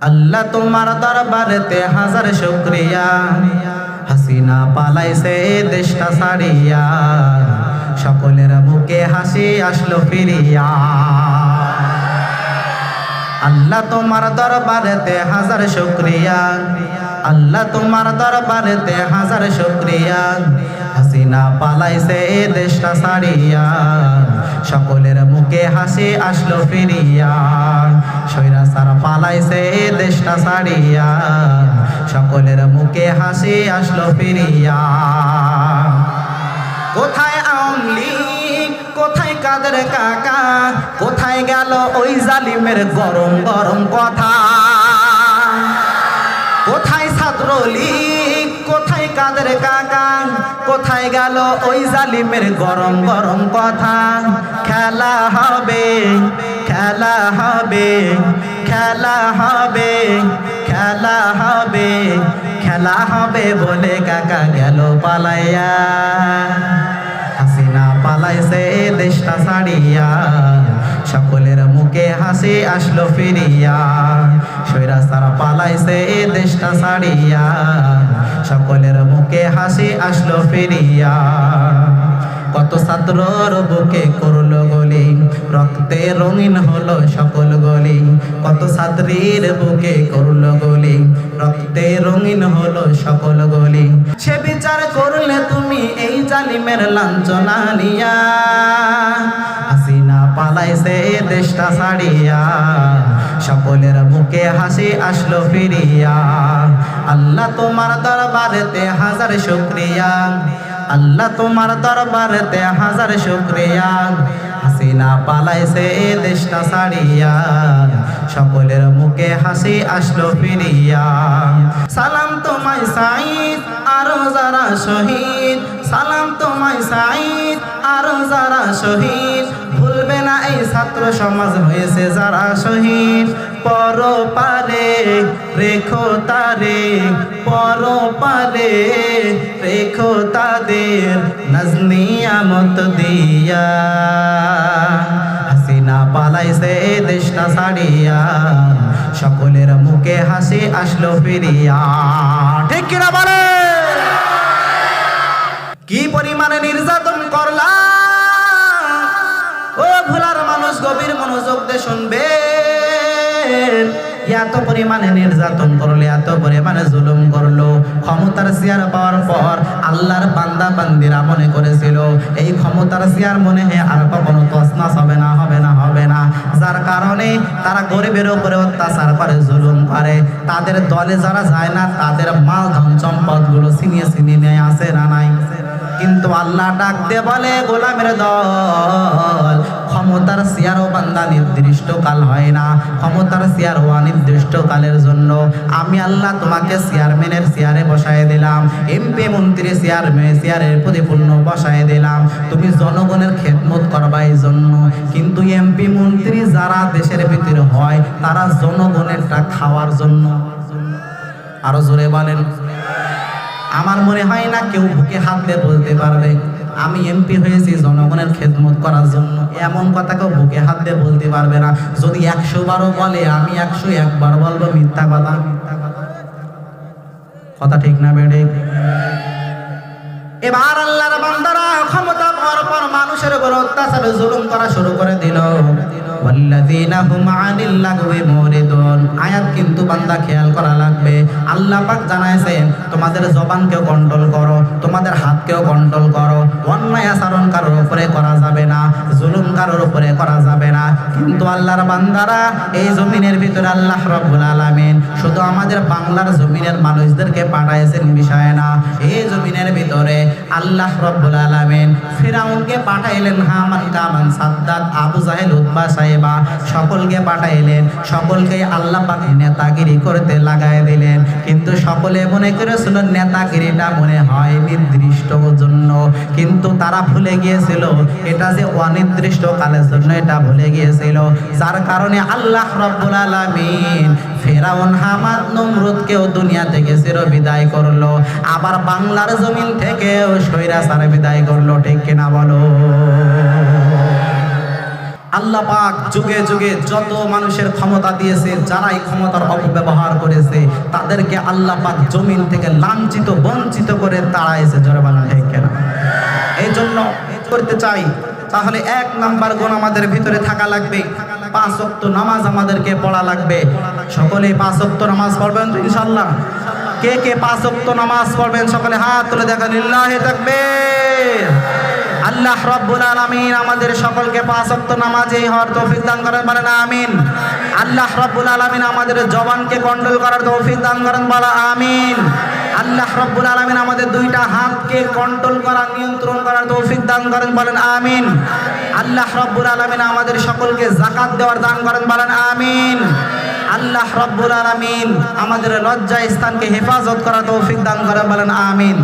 আল্লাহ তোমার দরবারেতে হাজার শুক্রিয়া। হাসিনা পালাইছে দেশটা ছাড়িয়া। সকলের মুখে হাসি আসলো ফিরিয়া। আল্লাহ তোমার দরবারেতে হাজার শুক্রিয়া। আল্লাহ তোমার দরবারেতে হাজার শুক্রিয়া। হাসিনা পালাইছে দেশটা ছাড়িয়া। সকলের মুখে হাসি আসলো ফিরিয়া। সৈরা সারা পালাইছে দেশটা ছাড়িয়া। সকলের মুখে হাসি আসলো ফিরিয়া। কোথায় আওয়ামী লীগ? কোথায় কাদের কাকা? কোথায় গেল ওই জালিমের গরম গরম কথা? গেল ওই জালিমের গরম গরম কথা। খেলা হবে খেলা হবে খেলা হবে খেলা হবে খেলা হবে বলে কাকা গেল পালাইয়া। হাসিনা পালাইছে দেশটা ছাড়িয়া, সকলের হাসি আসলো ফিরিয়া সৈরা সারা পালাইছে এ দেশটা ছাড়িয়া, সকলের মুখে হাসি আসলো ফিরিয়া। কত ছাত্রর বুকে করল গলি, রক্তে রঙিন হলো সকল গলি। কত ছাত্রীর বুকে করল গলি, রক্তে রঙিন হলো সকল গলি। সে বিচার করলে তুমি এই জালিমের লাঞ্ছনা নিয়া। দেশটা ছাড়িয়া সকলের মুখে হাসি আসলো ফিরিয়া। আল্লাহ তোমার দরবারেতে হাজার শুক্রিয়া। আল্লাহ তোমার দরবারেতে হাজার শুক্রিয়া। হাসিনা পালাইছে এ দেশটা ছাড়িয়া সকলের মুখে হাসি আসলো ফিরিয়া। সালাম তোমায় সাইদ আরও যারা শহীদ। সালাম তোমায় সাইদ আরও যারা শহীদ। ভুলবে না, এই ছাত্র সমাজ হয়েছে যারা শহীদ। পর পারে রেখো তারে পর পারে রেখো তাদের নজনিয়ামত দিয়া। হাসিনা পালাইছে দেশটা ছাড়িয়া, সকলের মুখে হাসি আসলো ফিরিয়া। ঠিক কিনা বলে? কি পরিমাণে নির্যাতন করলা? মনোযোগ দিয়ে শুনবে এত পরিমাণে নির্যাতন করল, এত পরিমাণে জুলুম করল। ক্ষমতার চেয়ার পাওয়ার পর আল্লাহর বান্দা বান্দিরা মনে করেছিল, এই ক্ষমতার চেয়ার মনে হয় আর কখনো তসনাস হবে না হবে না হবে না। যার কারণে তারা গরিবের উপরে অত্যাচার করে, জুলুম করে। তাদের দলে যারা যায় না, তাদের মাল, ধন সম্পদগুলো ছিনিয়ে ছিনিয়ে নেয় আসে না, নাই। কিন্তু আল্লাহ ডাক দিয়ে বলে, গোলামের দল ক্ষমতার চেয়ারও বান্দা নির্দিষ্ট কাল হয় না। ক্ষমতার চেয়ার হওয়া নির্দিষ্ট কালের জন্য আমি আল্লাহ তোমাকে চেয়ারম্যানের চেয়ারে বসায় দিলাম, এমপি, মন্ত্রী চেয়ারম্যান চেয়ারের প্রতিপূর্ণ বসায় দিলাম। তুমি জনগণের খেদমত করবা এই জন্য। কিন্তু এমপি, মন্ত্রী যারা দেশের ভিতরে হয়, তারা জনগণেরটা খাওয়ার জন্য। আরও জোরে বলেন। আমার মনে হয় না কেউ বুকে হাত দিয়ে বলতে পারবে, আমি এমপি হয়েছি জনগণের খেদমত করার জন্য। এমন কথা কেউ বুকে হাত দিয়ে বলতে পারবে না। যদি একশো বারও বলে, আমি একশো একবার বলব মিথ্যা কথা। কথা ঠিক না বেড়ে? এবার আল্লাহর বান্দারা ক্ষমতা পাওয়ার পর মানুষের উপর অত্যাচার, জুলুম করা শুরু করে দিল। কিন্তু বান্দা খেয়াল করা লাগবে। তোমাদের জবানকেও কন্ট্রোল করো, তোমাদের হাতকেও কন্ট্রোল করো। অন্যায় আচরণ কারোর উপরে করা যাবে না। জুলুম কারোর উপরে করা যাবে না। কিন্তু আল্লাহর বান্দারা এই জমিনের ভিতরে আল্লাহ রাব্বুল আলামিন শুধু আমাদের বাংলার জমিনের মানুষদেরকে পাঠাইছেন বিষয় না, এই জমিনের ভিতরে আল্লাহ রব্বুল আলামিন ফিরাউনকে পাঠাইলেন হামান কামান সাদ্দাত আবু জাহেল, উতবা সাহেবা সকলকে পাঠাইলেন, সকলকে আল্লাহ পাক নেতাগিরি করতে লাগাই দিলেন। কিন্তু সকলে মনে করেছিল নেতাগিরিটা মনে হয় নির্দিষ্ট জন্য। কিন্তু তারা ভুলে গিয়েছিল, এটা যে অনির্দিষ্ট কালের জন্য এটা ভুলে গিয়েছিল। যার কারণে আল্লাহ রব্বুল আলামিন ফেরাউন হামাদ নমরুদকেও দুনিয়া থেকে চির বিদায় করল। আবার বাংলার জমিন থেকেও সৈরা সারে বিদায় করল, ঠিক কিনা বলো? আল্লাহ পাক যুগে যুগে যত মানুষের ক্ষমতা দিয়েছে যারা এই ক্ষমতার অপব্যবহার করেছে, তাদেরকে আল্লাহ পাক জমিন থেকে লাঞ্ছিত, বঞ্চিত করে তাড়াইছে। জোরে বাংলা ঠিক কেনা? এই জন্য করতে চাই তাহলে এক নাম্বার গুণ আমাদের ভিতরে থাকা লাগবে। পাঁচ ওয়াক্ত নামাজ আমাদেরকে পড়া লাগবে। সকলে পাঁচ ওয়াক্ত নামাজ পড়বেন ইনশাল্লাহ কে কে পাঁচ ওয়াক্ত নামাজ পড়বেন, সকলে হাত তুলে দেখেন, লিল্লাহি থাকবে আল্লাহ রাব্বুল আলামিন আমাদের সকলকে পাঁচ ওয়াক্ত নামাজে হওয়ার তৌফিক দান করেন, বলেন আমিন। আল্লাহ রাব্বুল আলামিন আমাদের জবানকে কন্ট্রোল করার তৌফিক দান করেন বলা আমিন। আল্লাহ রব্বুল আলমিন আমাদের দুইটা হাতকে কন্ট্রোল করা, নিয়ন্ত্রণ করার তৌফিক দান করেন, বলেন আমিন। আল্লাহ রব্বুল আলমিন আমাদের সকলকে জাকাত দেওয়ার দান করেন, বলেন আমিন। আল্লাহ রব্বুল আলমিন আমাদের লজ্জা স্থানকে হেফাজত করার তৌফিক দান করেন, বলেন আমিন।